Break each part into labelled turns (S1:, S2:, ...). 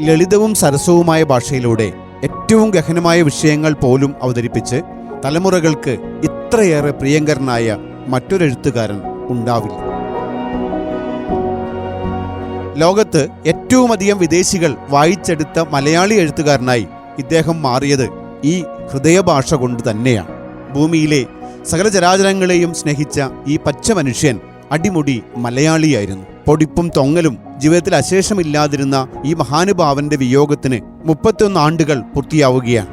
S1: ലളിതവും സരസവുമായ ഭാഷയിലൂടെ ഏറ്റവും ഗഹനമായ വിഷയങ്ങൾ പോലും അവതരിപ്പിച്ച് തലമുറകൾക്ക് ഇത്രയേറെ പ്രിയങ്കരനായ മറ്റൊരെഴുത്തുകാരൻ ഉണ്ടാവില്ല. ലോകത്ത് ഏറ്റവുമധികം വിദേശികൾ വായിച്ചെടുത്ത മലയാളി എഴുത്തുകാരനായി ഇദ്ദേഹം മാറിയത് ഈ ഹൃദയഭാഷ കൊണ്ട് തന്നെയാണ്. ഭൂമിയിലെ സകല ചരാചരങ്ങളെയും സ്നേഹിച്ച ഈ പച്ച മനുഷ്യൻ അടിമുടി മലയാളിയായിരുന്നു. പൊടിപ്പും തൊങ്ങലും ജീവിതത്തിൽ അശേഷമില്ലാതിരുന്ന ഈ മഹാനുഭാവന്റെ വിയോഗത്തിന് മുപ്പത്തിയൊന്ന് ആണ്ടുകൾ പൂർത്തിയാവുകയാണ്.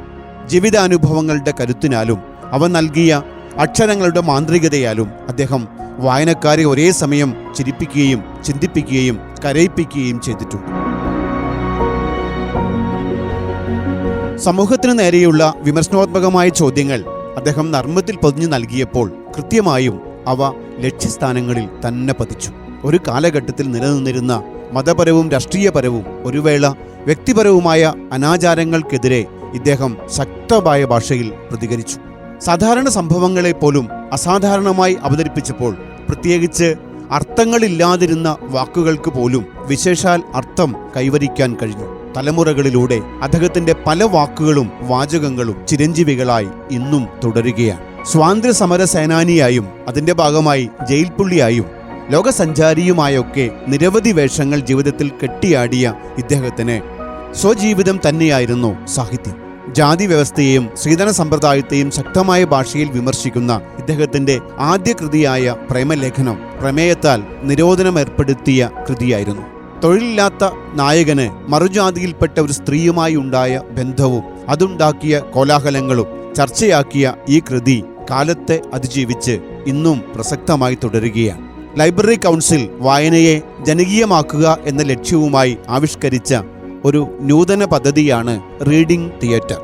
S1: ജീവിതാനുഭവങ്ങളുടെ കരുത്തിനാലും അവ നൽകിയ അക്ഷരങ്ങളുടെ മാന്ത്രികതയാലും അദ്ദേഹം വായനക്കാരെ ഒരേ സമയം ചിരിപ്പിക്കുകയും ചിന്തിപ്പിക്കുകയും കരയിപ്പിക്കുകയും ചെയ്തിട്ടുണ്ട്. സമൂഹത്തിന് നേരെയുള്ള വിമർശനാത്മകമായ ചോദ്യങ്ങൾ അദ്ദേഹം നർമ്മത്തിൽ പൊതിഞ്ഞു നൽകിയപ്പോൾ കൃത്യമായും അവ ലക്ഷ്യസ്ഥാനങ്ങളിൽ തന്നെ പതിച്ചു. ഒരു കാലഘട്ടത്തിൽ നിലനിന്നിരുന്ന മതപരവും രാഷ്ട്രീയപരവും ഒരു വേള വ്യക്തിപരവുമായ അനാചാരങ്ങൾക്കെതിരെ ഇദ്ദേഹം ശക്തമായ ഭാഷയിൽ പ്രതികരിച്ചു. സാധാരണ സംഭവങ്ങളെ പോലും അസാധാരണമായി അവതരിപ്പിച്ചപ്പോൾ പ്രത്യേകിച്ച് അർത്ഥങ്ങളില്ലാതിരുന്ന വാക്കുകൾക്ക് പോലും വിശേഷാൽ അർത്ഥം കൈവരിക്കാൻ കഴിഞ്ഞു. തലമുറകളിലൂടെ അദ്ദേഹത്തിന്റെ പല വാക്കുകളും വാചകങ്ങളും ചിരഞ്ജീവികളായി ഇന്നും തുടരുകയാണ്. സ്വാതന്ത്ര്യ സമര സേനാനിയായും അതിന്റെ ഭാഗമായി ജയിൽ പുള്ളിയായും ലോകസഞ്ചാരിയുമായൊക്കെ നിരവധി വേഷങ്ങൾ ജീവിതത്തിൽ കെട്ടിയാടിയ ഇദ്ദേഹത്തിന് സ്വജീവിതം തന്നെയായിരുന്നു സാഹിത്യം. ജാതി വ്യവസ്ഥയെയും സ്ത്രീധന സമ്പ്രദായത്തെയും ശക്തമായ ഭാഷയിൽ വിമർശിക്കുന്ന ഇദ്ദേഹത്തിന്റെ ആദ്യ കൃതിയായ പ്രേമലേഖനം പ്രമേയത്താൽ നിരോധനം ഏർപ്പെടുത്തിയ കൃതിയായിരുന്നു. തൊഴിലില്ലാത്ത നായകന് മറുജാതിയിൽപ്പെട്ട ഒരു സ്ത്രീയുമായി ഉണ്ടായ ബന്ധവും അതുണ്ടാക്കിയ കോലാഹലങ്ങളും ചർച്ചയാക്കിയ ഈ കൃതി കാലത്തെ അതിജീവിച്ച് ഇന്നും പ്രസക്തമായി തുടരുകയാണ്. ലൈബ്രറി കൗൺസിൽ വായനയെ ജനകീയമാക്കുക എന്ന ലക്ഷ്യവുമായി ആവിഷ്കരിച്ച ഒരു നൂതന പദ്ധതിയാണ് റീഡിംഗ് തിയേറ്റർ.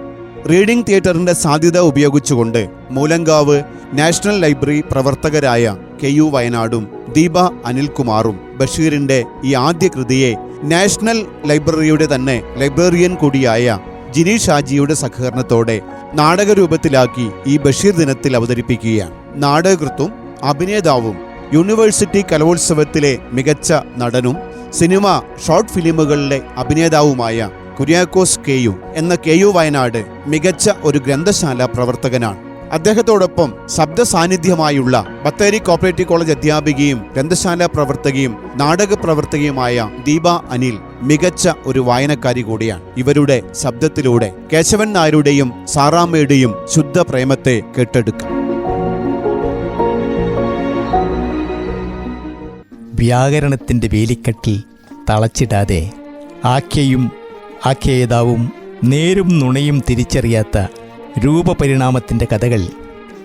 S1: റീഡിംഗ് തിയേറ്ററിന്റെ സാധ്യത ഉപയോഗിച്ചുകൊണ്ട് മൂലങ്കാവ് നാഷണൽ ലൈബ്രറി പ്രവർത്തകരായ കെ യു വയനാടും ദീപ അനിൽകുമാറും ബഷീറിന്റെ ഈ ആദ്യ കൃതിയെ നാഷണൽ ലൈബ്രറിയുടെ തന്നെ ലൈബ്രറിയൻ കൂടിയായ ജിനീഷ് ഷാജിയുടെ സഹകരണത്തോടെ നാടകരൂപത്തിലാക്കി ഈ ബഷീർ ദിനത്തിൽ അവതരിപ്പിക്കുകയാണ്. നാടകകൃത്തും അഭിനേതാവും യൂണിവേഴ്സിറ്റി കലോത്സവത്തിലെ മികച്ച നടനും സിനിമ ഷോർട്ട് ഫിലിമുകളിലെ അഭിനേതാവുമായ കുര്യാക്കോസ് കെ യു എന്ന കെ യു വയനാട് മികച്ച ഒരു ഗ്രന്ഥശാല പ്രവർത്തകനാണ്. അദ്ദേഹത്തോടൊപ്പം ശബ്ദ സാന്നിധ്യമായുള്ള ബത്തേരി കോപ്പറേറ്റീവ് കോളേജ് അധ്യാപികയും ഗ്രന്ഥശാല പ്രവർത്തകയും നാടക പ്രവർത്തകയുമായ ദീപ അനിൽ മികച്ച ഒരു വായനക്കാരി കൂടിയാണ്. ഇവരുടെ ശബ്ദത്തിലൂടെ കേശവൻ നായരുടെയും സാറാമ്മയുടെയും ശുദ്ധ പ്രേമത്തെ കേട്ടെടുക്കാം.
S2: വ്യാകരണത്തിന്റെ വേലിക്കെട്ടിൽ തളച്ചിടാതെ ആഖ്യയും ആഖ്യേതാവും നേരും നുണയും തിരിച്ചറിയാത്ത രൂപപരിണാമത്തിന്റെ കഥകൾ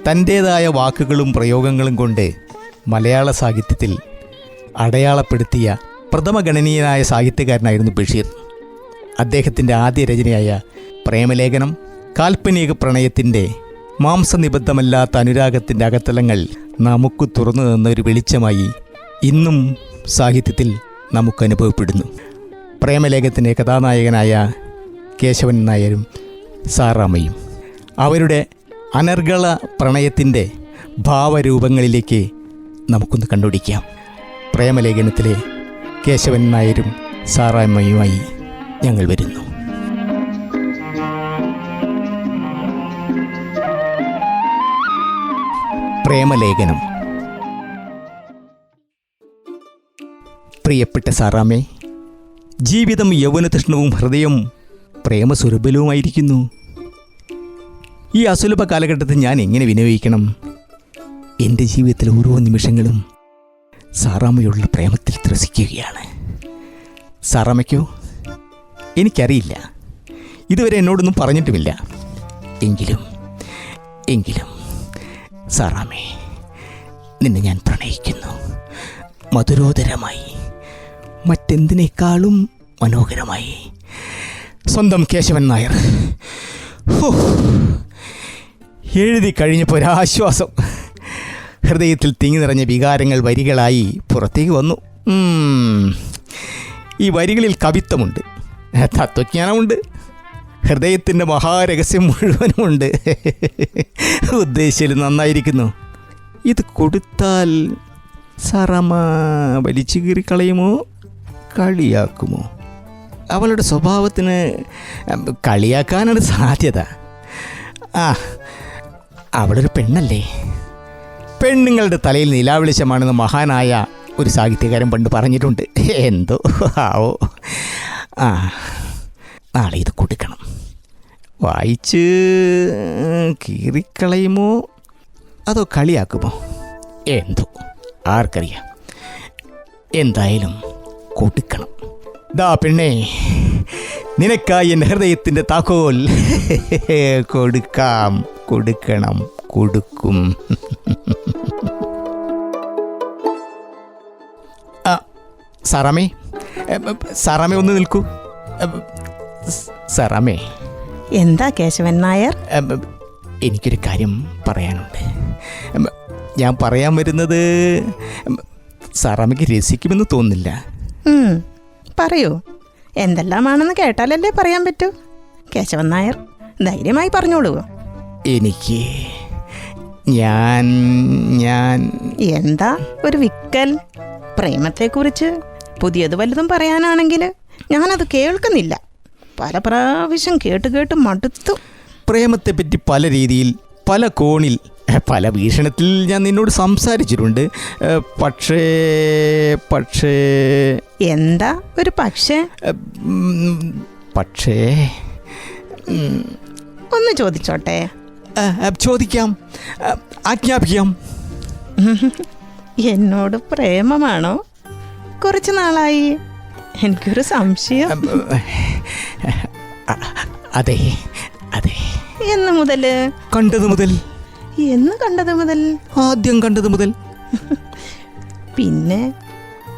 S2: തന്റേതായ വാക്കുകളും പ്രയോഗങ്ങളും കൊണ്ട് മലയാള സാഹിത്യത്തിൽ അടയാളപ്പെടുത്തിയ പ്രഥമ പ്രഥമഗണനീയനായ സാഹിത്യകാരനായിരുന്നു ബഷീർ. അദ്ദേഹത്തിന്റെ ആദ്യ രചനയായ പ്രേമലേഖനം കാൽപ്പനിക പ്രണയത്തിന്റെ മാംസനിബദ്ധമല്ലാത്ത അനുരാഗത്തിന്റെ അകത്തലങ്ങൾ നമുക്ക് തുറന്നു നിന്ന ഒരു വെളിച്ചമായി ഇന്നും സാഹിത്യത്തിൽ നമുക്ക് അനുഭവപ്പെടുന്നു. പ്രേമലേഖത്തിന്റെ കഥാനായകനായ കേശവൻ നായരും സാറാമയും അവരുടെ അനർഗള പ്രണയത്തിന്റെ ഭാവരൂപങ്ങളിലേക്ക് നമുക്കൊന്ന് കണ്ടുപിടിക്കാം. പ്രേമലേഖനത്തിലെ കേശവൻ നായരും സാറാമ്മയുമായി ഞങ്ങൾ വരുന്നു. പ്രേമലേഖനം പ്രിയപ്പെട്ട സാറാമേ ജീവിതം യൗവനതൃഷ്ണവും ഹൃദയം പ്രേമസ്വരൂപലവുമായിരിക്കുന്നു ഈ അസുലഭ കാലഘട്ടത്തിൽ ഞാൻ എങ്ങനെ വിനിയോഗിക്കണം? എന്റെ ജീവിതത്തിലെ ഓരോ നിമിഷങ്ങളും സാറാമ്മയുള്ള പ്രേമത്തിൽ ത്രസിക്കുകയാണ്. സാറാമ്മയ്ക്കോ? എനിക്കറിയില്ല. ഇതുവരെ എന്നോടൊന്നും പറഞ്ഞിട്ടുമില്ല. എങ്കിലും എങ്കിലും സാറാമ്മേ നിന്നെ ഞാൻ പ്രണയിക്കുന്നു. മധുരോദരമായി. മറ്റെന്തിനേക്കാളും മനോഹരമായി. സ്വന്തം കേശവൻ നായർ. എഴുതി കഴിഞ്ഞപ്പോൾ ഒരാശ്വാസം. ഹൃദയത്തിൽ തിങ്ങി നിറഞ്ഞ വികാരങ്ങൾ വരികളായി പുറത്തേക്ക് വന്നു. ഈ വരികളിൽ കവിത്വമുണ്ട്. തത്വജ്ഞാനമുണ്ട്. ഹൃദയത്തിന്റെ മഹാരഹസ്യം മുഴുവനുമുണ്ട്. ഉദ്ദേശിച്ചത് നന്നായിരിക്കുന്നു. ഇത് കൊടുത്താൽ സറമ വലിച്ചു കീറിക്കളയുമോ? കളിയാക്കുമോ? അവളുടെ സ്വഭാവത്തിന് കളിയാക്കാനാണ് സാധ്യത. ആ അവളൊരു പെണ്ണല്ലേ? പെണ്ണുങ്ങളുടെ തലയിൽ നിലാവെളിച്ചമാണെന്ന് മഹാനായ ഒരു സാഹിത്യകാരൻ പണ്ട് പറഞ്ഞിട്ടുണ്ട്. എന്തോ? ആവോ. ആ നാളെ ഇത് കൊടുക്കണം. വായിച്ച് കീറിക്കളയുമോ? അതോ കളിയാക്കുമോ? എന്തോ. ആർക്കറിയാം. എന്തായാലും കൊടുക്കണം ദാ പെണ്ണേ നിനക്കായി എന്റെ ഹൃദയത്തിന്റെ താക്കോൽ കൊടുക്കാം. കൊടുക്കണം കൊടുക്കും. ആ സാറാമേ സാറാമേ ഒന്ന് നിൽക്കൂ. സാറാമേ.
S3: എന്താ കേശവൻ നായർ?
S2: എനിക്കൊരു കാര്യം പറയാനുണ്ട്. ഞാൻ പറയാൻ വരുന്നത് സാറാമയ്ക്ക് രസിക്കുമെന്ന് തോന്നുന്നില്ല.
S3: പറയൂ. എന്തെല്ലാമാണെന്ന് കേട്ടാലല്ലേ പറയാൻ പറ്റൂ? കേശവൻ നായർ ധൈര്യമായി പറഞ്ഞോളൂ.
S2: എനിക്ക് ഞാൻ ഞാൻ
S3: എന്താ ഒരു വിക്കൽ? പ്രേമത്തെക്കുറിച്ച് പുതിയത് വല്ലതും പറയാനാണെങ്കിൽ ഞാനത് കേൾക്കുന്നില്ല. പല പ്രാവശ്യം കേട്ട് കേട്ട് മടുത്തു.
S2: പ്രേമത്തെപ്പറ്റി പല രീതിയിൽ പല കോണിൽ പല ഭീഷണത്തിൽ ഞാൻ നിന്നോട് സംസാരിച്ചിട്ടുണ്ട്. പക്ഷേ പക്ഷേ.
S3: എന്താ? ഒരു പക്ഷേ?
S2: പക്ഷേ.
S3: ഒന്ന് ചോദിച്ചോട്ടെ.
S2: ചോദിക്കാം. ആജ്ഞാപിക്കാം.
S3: എന്നോട് പ്രേമമാണോ? കുറച്ച് നാളായി. എനിക്കൊരു സംശയം.
S2: അതെ അതെ.
S3: എന്ന് മുതൽ?
S2: കണ്ടത് മുതൽ.
S3: എന്ന് കണ്ടത് മുതൽ?
S2: ആദ്യം കണ്ടത് മുതൽ.
S3: പിന്നെ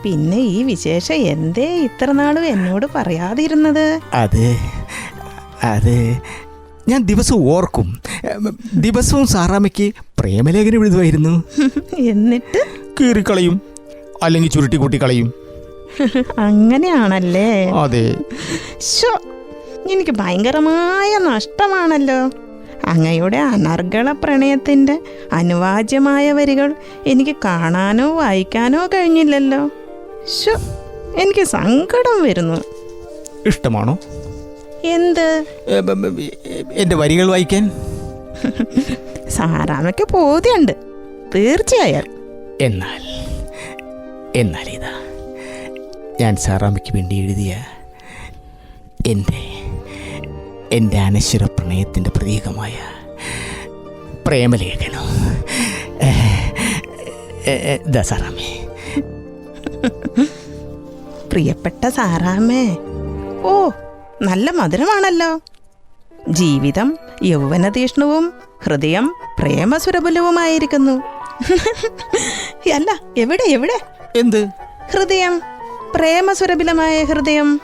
S3: പിന്നെ ഈ വിശേഷം എന്തേ ഇത്ര നാളും എന്നോട് പറയാതിരുന്നത്?
S2: അതെ അതെ. ഞാൻ ദിവസവും ഓർക്കും. ദിവസവും സാറാമ്മയ്ക്ക് പ്രേമലേഖനം എഴുതുമായിരുന്നു.
S3: എന്നിട്ട്?
S2: കീറിക്കളയും അല്ലെങ്കിൽ ചുരുട്ടി കൂട്ടിക്കളയും
S3: അങ്ങനെയാണല്ലേ?
S2: അതെ.
S3: എനിക്ക് ഭയങ്കരമായ നഷ്ടമാണല്ലോ. അങ്ങയുടെ അനർഗള പ്രണയത്തിന്റെ അനുവാജ്യമായ വരികൾ എനിക്ക് കാണാനോ വായിക്കാനോ കഴിഞ്ഞില്ലല്ലോ. ശോ എനിക്ക് സങ്കടം വരുന്നു.
S2: ഇഷ്ടമാണോ?
S3: എന്ത്?
S2: എന്റെ വരികൾ വായിക്കാൻ?
S3: സാറാമയ്ക്ക് ബോധ്യമുണ്ട്. തീർച്ചയായും.
S2: എന്നാൽ എന്നാൽ ഇതാ ഞാൻ സാറാമയ്ക്ക് വേണ്ടി എഴുതിയ എന്റെ എന്റെ അനശ്വര പ്രണയത്തിന്റെ പ്രതീകമായ പ്രേമലേഖനം. ദസാറാമേ
S3: പ്രിയപ്പെട്ട സാറാമേ ഓ നല്ല മധുരമാണല്ലോ. ജീവിതം യൗവനതീഷ്ണവും ഹൃദയം പ്രേമസുരബലവുമായിരിക്കുന്നു. അല്ല എവിടെ എവിടെ?
S2: എന്ത്?
S3: ഹൃദയം പ്രേമസുരബിലമായ ഹൃദയം.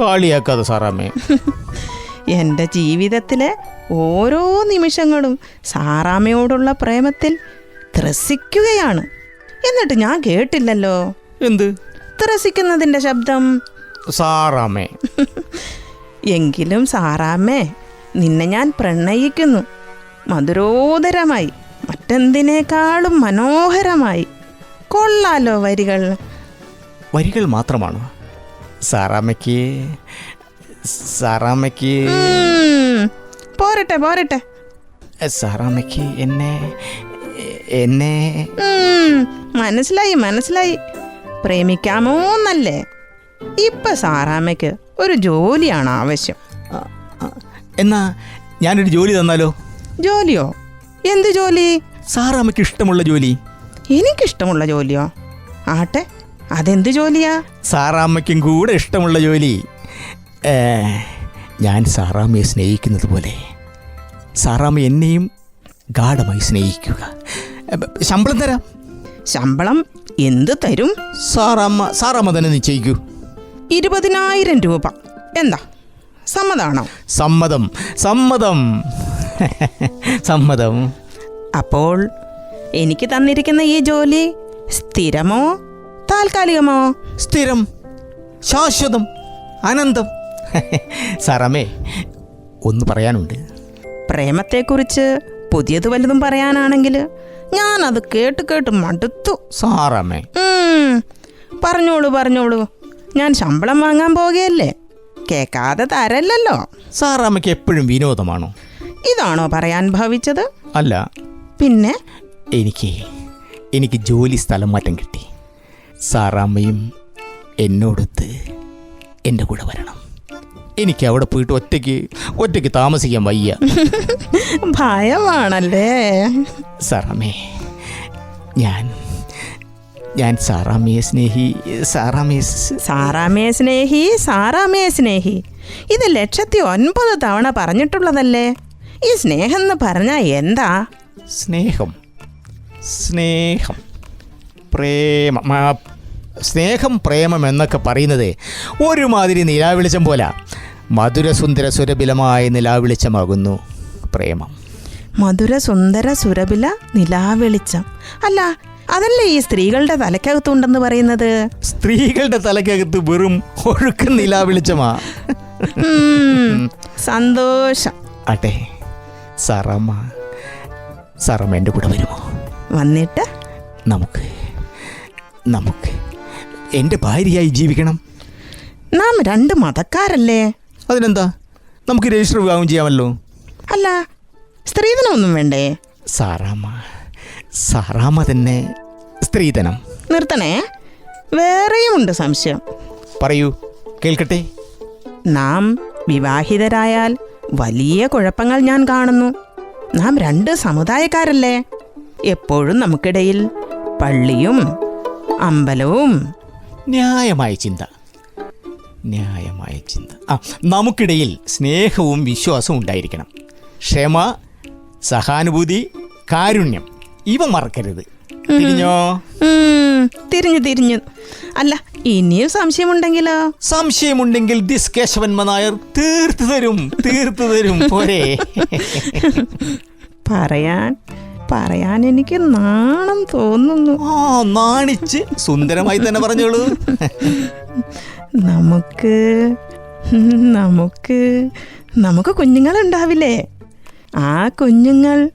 S2: കാളിയാക്കാതെ സാറാമ്മേ.
S3: എന്റെ ജീവിതത്തിലെ ഓരോ നിമിഷങ്ങളും സാറാമ്മയോടുള്ള പ്രേമത്തിൽ ത്രസിക്കുകയാണ്. എന്നിട്ട് ഞാൻ കേട്ടില്ലല്ലോ.
S2: എന്ത്?
S3: ത്രസിക്കുന്നതിന്റെ ശബ്ദം?
S2: സാറാമേ
S3: എങ്കിലും സാറാമേ നിന്നെ ഞാൻ പ്രണയിക്കുന്നു. മധുരോദരമായി മറ്റെന്തിനേക്കാളും മനോഹരമായി. കൊള്ളാലോ വരികൾ.
S2: വരികൾ മാത്രമാണോ? സാറാമ്മയ്ക്ക് സാറാമ്മയ്ക്ക്
S3: പോരട്ടെ പോരട്ടെ.
S2: സാറാമ്മയ്ക്ക് എന്നെ എന്നെ.
S3: മനസ്സിലായി മനസ്സിലായി. പ്രേമിക്കാമോന്നല്ലേ ഇപ്പൊ സാറാമ്മയ്ക്ക് ഒരു ജോലിയാണ് ആവശ്യം.
S2: എന്നാ ഞാനൊരു ജോലി തന്നാലോ?
S3: ജോലിയോ? എന്ത് ജോലി?
S2: സാറാമ്മയ്ക്ക് ഇഷ്ടമുള്ള ജോലി.
S3: എനിക്കിഷ്ടമുള്ള ജോലിയോ? ആട്ടെ അതെന്ത് ജോലിയാ?
S2: സാറാമ്മയ്ക്കും കൂടെ ഇഷ്ടമുള്ള ജോലി. ഞാൻ സാറാമ്മയെ സ്നേഹിക്കുന്നത് പോലെ. സാറാമ്മ എന്നെയും ഗാഠമായി സ്നേഹിക്കുക. ശമ്പളം തരാം.
S3: ശമ്പളം എന്ത് തരും?
S2: സാറാമ്മ സാറാമ്മ തന്നെ നിശ്ചയിക്കൂ.
S3: ഇരുപതിനായിരം രൂപ. എന്താ? സമ്മതാണോ?
S2: സമ്മതം സമ്മതം. സമ്മതം.
S3: അപ്പോൾ എനിക്ക് തന്നിരിക്കുന്ന ഈ ജോലി സ്ഥിരമോ താൽക്കാലികമോ?
S2: സ്ഥിരം ശാശ്വതം അനന്തം. സാറാമ്മേ ഒന്ന് പറയാനുണ്ട്.
S3: പ്രേമത്തെക്കുറിച്ച് പുതിയത് വല്ലതും പറയാനാണെങ്കിൽ ഞാൻ അത് കേട്ട് കേട്ട് മടുത്തു. സാറാമേ പറഞ്ഞോളൂ പറഞ്ഞോളൂ. ഞാൻ ശമ്പളം വാങ്ങാൻ പോകുകയല്ലേ കേൾക്കാതെ തരല്ലല്ലോ.
S2: സാറാമ്മയ്ക്ക് എപ്പോഴും വിനോദമാണോ?
S3: ഇതാണോ പറയാൻ ഭാവിച്ചത്?
S2: അല്ല.
S3: പിന്നെ?
S2: എനിക്ക് എനിക്ക് ജോലി സ്ഥലം മാറ്റം കിട്ടി. സാറാമ്മയും എന്നോടൊത്ത് എന്റെ കൂടെ വരണം. എനിക്ക് അവിടെ പോയിട്ട് ഒറ്റയ്ക്ക് ഒറ്റയ്ക്ക് താമസിക്കാൻ വയ്യ.
S3: ഭയമാണല്ലേ?
S2: സറാമേ ഞാൻ ഞാൻ സാറാമ്മയെ സ്നേഹി സാറാമേ
S3: സാറാമേ സ്നേഹി സാറാമേ സ്നേഹി. ഇത് ലക്ഷത്തി ഒൻപത് തവണ പറഞ്ഞിട്ടുള്ളതല്ലേ? ഈ സ്നേഹം എന്ന് പറഞ്ഞാൽ എന്താ?
S2: സ്നേഹം സ്നേഹം പ്രേമം. സ്നേഹം പ്രേമം എന്നൊക്കെ പറയുന്നത് ഒരുമാതിരി നിലാവെളിച്ചം പോലെ. മധുരസുന്ദര സുരബിലമായ നിലാവെളിച്ചമാകുന്നു പ്രേമം.
S3: മധുരസുന്ദര സുരബില നിലാവെളിച്ചം. അല്ല അതല്ലേ ഈ സ്ത്രീകളുടെ തലക്കകത്തുണ്ടെന്ന് പറയുന്നത്?
S2: സ്ത്രീകളുടെ തലക്കകത്ത് വെറും ഒഴുക്ക് നിലാവെളിച്ചമാ.
S3: സന്തോഷം.
S2: അട്ടെ സറമ്മ സറമ്മ എന്റെ കൂടെ വരുമോ?
S3: വന്നിട്ട്?
S2: നമുക്ക് നമുക്ക് എന്റെ ഭാര്യയായി ജീവിക്കണം.
S3: നാം രണ്ട് മതക്കാരല്ലേ?
S2: അതിനെന്താ? നമുക്ക് രജിസ്റ്റർ വിവാഹം ചെയ്യാമല്ലോ.
S3: അല്ല സ്ത്രീധനമൊന്നും വേണ്ടേ?
S2: സാറാമ്മ സാറാമ്മ തന്നെ സ്ത്രീധനം.
S3: നിർത്തണേ? വേറെയും ഉണ്ട് സംശയം.
S2: പറയൂ കേൾക്കട്ടെ?
S3: നാം വിവാഹിതരായാൽ വലിയ കുഴപ്പങ്ങൾ ഞാൻ കാണുന്നു. നാം രണ്ട് സമുദായക്കാരല്ലേ? എപ്പോഴും നമുക്കിടയിൽ പള്ളിയും അമ്പലവും.
S2: ന്യായമായ ചിന്ത. ന്യായമായ ചിന്ത. ആ നമുക്കിടയിൽ സ്നേഹവും വിശ്വാസവും ഉണ്ടായിരിക്കണം. ക്ഷമ സഹാനുഭൂതി കാരുണ്യം ഇവ മറക്കരുത്. തിരിഞ്ഞോ?
S3: തിരിഞ്ഞു തിരിഞ്ഞു. അല്ല ഇനിയും സംശയമുണ്ടെങ്കിലോ?
S2: സംശയമുണ്ടെങ്കിൽ ദിസ് നായർ തീർത്തു തരും തീർത്തു തരും പോരെ.
S3: പറയാൻ പറയാൻ എനിക്ക് നാണം തോന്നുന്നു.
S2: ആ നാണിച്ച് സുന്ദരമായി തന്നെ പറഞ്ഞോളൂ.
S3: നമുക്ക് നമുക്ക് നമുക്ക് കുഞ്ഞുങ്ങൾ ഉണ്ടാവില്ലേ ആ കുഞ്ഞുങ്ങൾ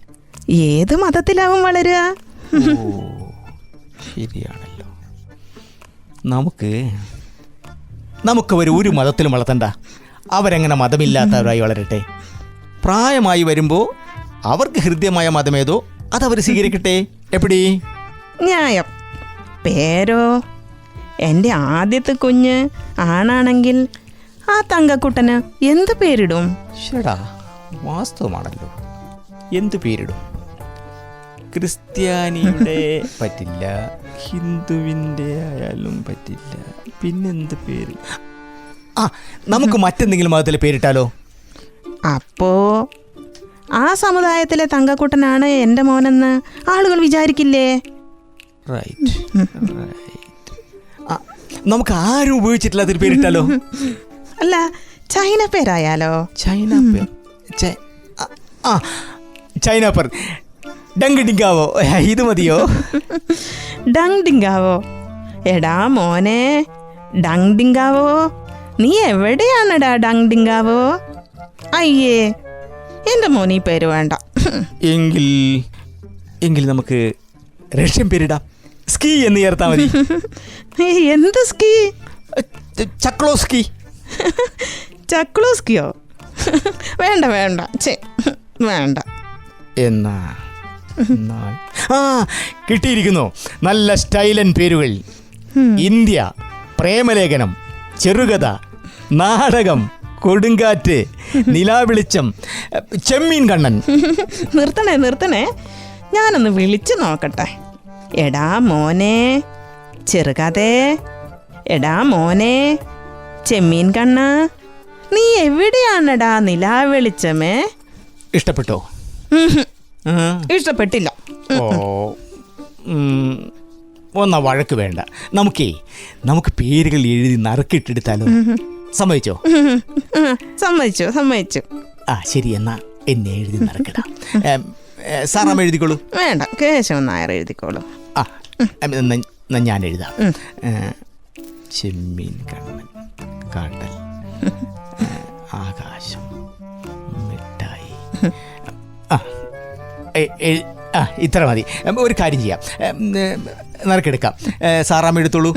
S3: ഏത് മതത്തിലാവും വളരുക?
S2: ശരിയാണല്ലോ. നമുക്ക് നമുക്ക് അവർ ഒരു മതത്തിലും വളർത്തണ്ട. അവരെങ്ങനെ മതമില്ലാത്തവരായി വളരട്ടെ? പ്രായമായി വരുമ്പോൾ അവർക്ക് ഹൃദ്യമായ മതമേതോ അതവർ സ്വീകരിക്കട്ടെ? എപ്പടി?
S3: ന്യായം. പേരോ എന്റെ ആദ്യത്തെ കുഞ്ഞ് ആണാണെങ്കിൽ ആ തങ്കക്കുട്ടന് എന്ത് പേരിടും?
S2: ഷടാ വാസ്തവമാണല്ലോ. എന്ത് പേരിടും? ക്രിസ്ത്യാനിയുടെ പറ്റില്ല ഹിന്ദുവിന്റെ ആയാലും പറ്റില്ല. പിന്നെന്ത് പേര്? ആ നമുക്ക് മറ്റെന്തെങ്കിലും മതത്തിൽ പേരിട്ടാലോ?
S3: അപ്പോ ആ സമുദായത്തിലെ തങ്കക്കുട്ടനാണ് എന്റെ മോനെന്ന് ആളുകൾ വിചാരിക്കില്ലേ?
S2: റൈറ്റ് നമുക്ക് ആരും ഉപയോഗിച്ചിട്ടില്ലാത്തൊരു പേരിട്ടാലോ
S3: അല്ല ചൈന പേരായാലോ?
S2: ചൈന ആ, ചൈന പേർ. ഡങ് ഡിങ്കാവോ? ഇത് മതിയോ?
S3: ഡങ് ഡിങ്കാവോ? എടാ മോനെ ഡങ് ഡിങ്കാവോ? നീ എവിടെയാണെടാ ഡങ് ഡിങ്കാവോ? അയ്യേ എന്റെ മോനീ ഈ പേര് വേണ്ട.
S2: എങ്കിൽ എങ്കിൽ നമുക്ക് റഷ്യൻ പേരിടാം. സ്കീ എന്ന് ചേർത്താൽ മതി.
S3: എന്ത് സ്കീ?
S2: ചക്ലോസ്കി
S3: ചക്ലോസ്കിയോ വേണ്ട വേണ്ട. ചേ വേണ്ട.
S2: എന്നാ ആ കിട്ടിയിരിക്കുന്നു. നല്ല സ്റ്റൈലൻ പേരുകൾ. ഇന്ത്യ പ്രേമലേഖനം ചെറുകഥ നാടകം കൊടുങ്കാറ്റ് നിലാവെളിച്ചം ചെമ്മീൻ കണ്ണൻ.
S3: നിർത്തണേ നിർത്തണേ. ഞാനൊന്ന് വിളിച്ചു നോക്കട്ടെ. എടാ മോനെ ചെറുകഥേ. എടാ മോനെ ചെമ്മീൻ കണ്ണ. നീ എവിടെയാണെടാ നിലാവെളിച്ചമേ
S2: ഇഷ്ടപ്പെട്ടോ?
S3: ഉഹും,
S2: ആ.
S3: ഇഷ്ടപ്പെട്ടില്ല.
S2: ഒന്നാ വഴക്ക് വേണ്ട. നമുക്കേ നമുക്ക് പേരുകൾ എഴുതി നറുക്കിട്ടെടുത്താലോ? സമ്മതിച്ചോ?
S3: സമ്മതിച്ചു സമ്മതിച്ചു.
S2: ആ ശരി എന്നാ. എന്നെ എഴുതി നറുക്കിടാം. സാറാമ്മ എഴുതിക്കോളൂ.
S3: വേണ്ട കേശവൻ നായർ എഴുതിക്കോളൂ.
S2: ആ എന്നാ ഞാൻ എഴുതാം. ചെമ്മീൻ കണ്ണൻ കാട്ടൽ ആകാശം മിഠായി. ആ ആ ഇത്ര മതി. ഒരു കാര്യം ചെയ്യാം. നിറക്കെടുക്കാം സാറാമ്മ എടുത്തോളൂ.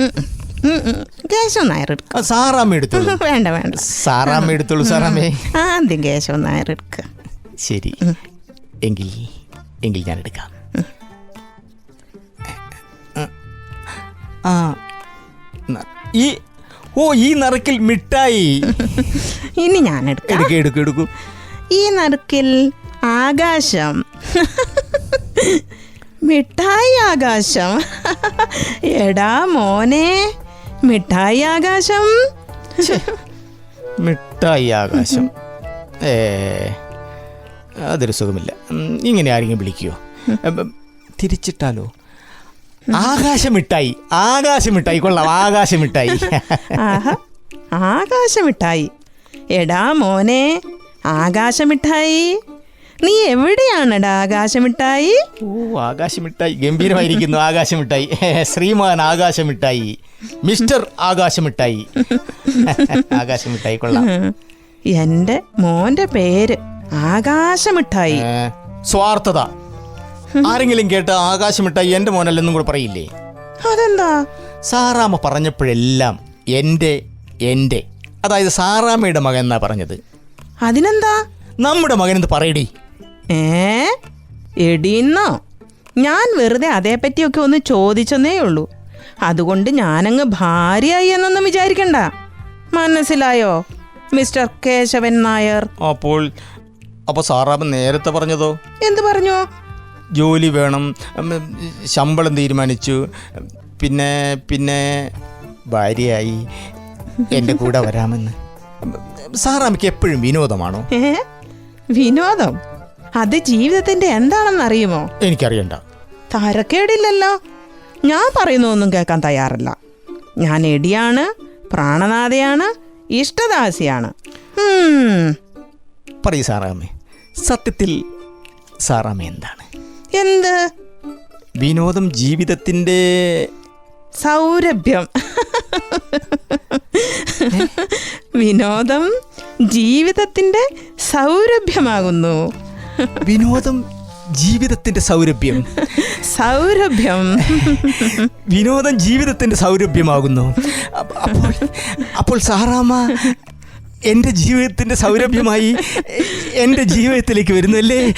S3: കേശവൻ നായർ എടുക്ക.
S2: ആ, സാറാമ്മ എടുത്തോളൂ.
S3: വേണ്ട വേണ്ട.
S2: സാറാമ്മ എടുത്തോളൂ സാറാമ്മേ.
S3: ആദ്യം കേശവൻ നായർ എടുക്ക.
S2: ശരി. എങ്കിൽ എങ്കിൽ ഞാൻ എടുക്കാം. ആ. ഈ ഓ ഈ നറുക്കിൽ മിഠായി.
S3: ഇനി ഞാൻ എടുക്കാം.
S2: എടുക്കൂ എടുക്കൂ എടുക്കൂ.
S3: ഈ നറുക്കിൽ ആകാശം. മിഠായി ആകാശം. എടാ മോനെ മിഠായി ആകാശം.
S2: മിഠായി ആകാശം. ഏ അതൊരു സുഖമില്ല. ഇങ്ങനെ ആരെങ്കിലും വിളിക്കുമോ തിരിച്ചിട്ടാലോ? ആകാശമിട്ടായി. ആകാശമിട്ടായി. കൊള്ളാം. ആകാശമിട്ടായി.
S3: ആകാശമിട്ടായി. എടാ മോനെ ആകാശമിട്ടായി. നീ എവിടെയാണടാ ആകാശമിട്ടായി?
S2: ഓ ആകാശമിട്ടായി. ഗംഭീരമായിരിക്കുന്നു. ആകാശമിട്ടായി. ശ്രീമാൻ ആകാശമിട്ടായി. മിസ്റ്റർ ആകാശമിട്ടായി. ആകാശമിട്ടായി. കൊള്ളാം.
S3: എന്റെ എന്റെ മോന്റെ പേര് ആകാശമിഠായി.
S2: സ്വാർത്ഥത. ആരെങ്കിലും കേട്ട് ആകാശമിട്ടായി എന്റെ മോനല്ലെന്നും കൂടെ പറയില്ലേ?
S3: അതെന്താ?
S2: സാറാമ്മ പറഞ്ഞപ്പോഴെല്ലാം എന്റെ എന്റെ അതായത് സാറാമ്മയുടെ മകൻ എന്നാ പറഞ്ഞത്.
S3: അതിനെന്താ?
S2: നമ്മുടെ മകൻ എന്ന് പറയടി.
S3: ഏ എടീന്നോ ഞാൻ വെറുതെ അതേപ്പറ്റിയൊക്കെ ഒന്ന് ചോദിച്ചെന്നേ ഉള്ളൂ. അതുകൊണ്ട് ഞാനങ്ങ് ഭാര്യയായി എന്നൊന്നും വിചാരിക്കണ്ട. മനസ്സിലായോ? മിസ്റ്റർ കേശവൻ നായർ.
S2: അപ്പോൾ അപ്പോൾ സാറാമ്മ നേരത്തെ പറഞ്ഞതോ?
S3: എന്ത് പറഞ്ഞു?
S2: ജോലി വേണം ശമ്പളം തീരുമാനിച്ചു. പിന്നെ പിന്നെ ഭാര്യയായി. എന്റെ കൂടെ വരാമെന്ന്. സാറാമ്മയ്ക്ക് എപ്പോഴും വിനോദമാണോ?
S3: വിനോദം? അത് ജീവിതത്തിന്റെ എന്താണെന്ന് അറിയുമോ?
S2: എനിക്കറിയണ്ട.
S3: തരക്കേടില്ലല്ലോ. ഞാൻ പറയുന്നൊന്നും കേൾക്കാൻ തയ്യാറല്ല. ഞാൻ എടിയാണ് പ്രാണനാഥയാണ് ഇഷ്ടദാസിയാണ്.
S2: പറയൂ സാറാമ്മേ സത്യത്തിൽ സാറാമ്മ എന്താണ്?
S3: എന്ത്?
S2: വിനോദം ജീവിതത്തിന്റെ
S3: സൗരഭ്യം. വിനോദം ജീവിതത്തിന്റെ സൗരഭ്യമാകുന്നു.
S2: വിനോദം ജീവിതത്തിന്റെ സൗരഭ്യം.
S3: സൗരഭ്യം.
S2: വിനോദം ജീവിതത്തിന്റെ സൗരഭ്യമാകുന്നു. അപ്പ- അപ്പോൾ അപ്പോൾ സാറാമ്മ എന്റെ ജീവിതത്തിന്റെ സൗരഭ്യമായി എന്റെ ജീവിതത്തിലേക്ക് വരുന്നല്ലേ?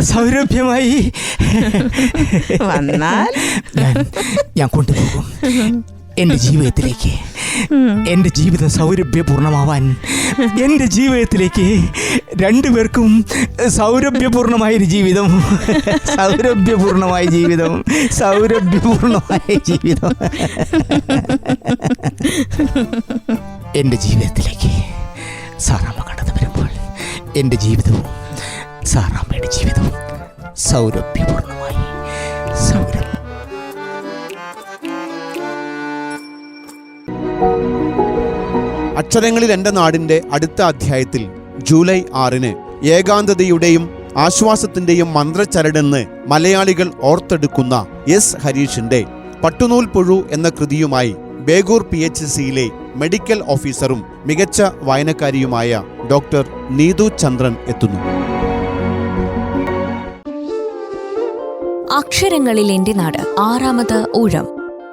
S2: സൗരഭ്യമായി.
S3: വന്നാൽ?
S2: ഞാൻ കൊണ്ടുപോകും. എന്റെ ജീവിതത്തിലേക്ക് എന്റെ ജീവിതം സൗരഭ്യപൂർണമാവാൻ എന്റെ ജീവിതത്തിലേക്ക് രണ്ടുപേർക്കും സൗരഭ്യപൂർണമായൊരു ജീവിതം. സൗരഭ്യപൂർണമായ ജീവിതം. സൗരഭ്യപൂർണമായ ജീവിതം. എന്റെ ജീവിതത്തിലേക്ക് സാറാമ്മ കടന്നു വരുമ്പോൾ എന്റെ ജീവിതവും സാറാമ്മയുടെ ജീവിതവും സൗരഭ്യപൂർണമായി. സൗരഭ്യ
S1: അക്ഷരങ്ങളിൽ എന്റെ നാടിന്റെ അടുത്ത അധ്യായത്തിൽ ജൂലൈ ആറിന് ഏകാന്തതയുടെയും ആശ്വാസത്തിന്റെയും മന്ത്രച്ചരടെന്ന് മലയാളികൾ ഓർത്തെടുക്കുന്ന എസ് ഹരീഷിന്റെ പട്ടുനൂൽ പുഴു എന്ന കൃതിയുമായി ബേഗൂർ പി എച്ച് സിയിലെ മെഡിക്കൽ ഓഫീസറും മികച്ച വായനക്കാരിയുമായ ഡോക്ടർ നീതു ചന്ദ്രൻ എത്തുന്നു.
S4: അക്ഷരങ്ങളിൽ എന്റെ നാട് ആറാമത് ഊഴം.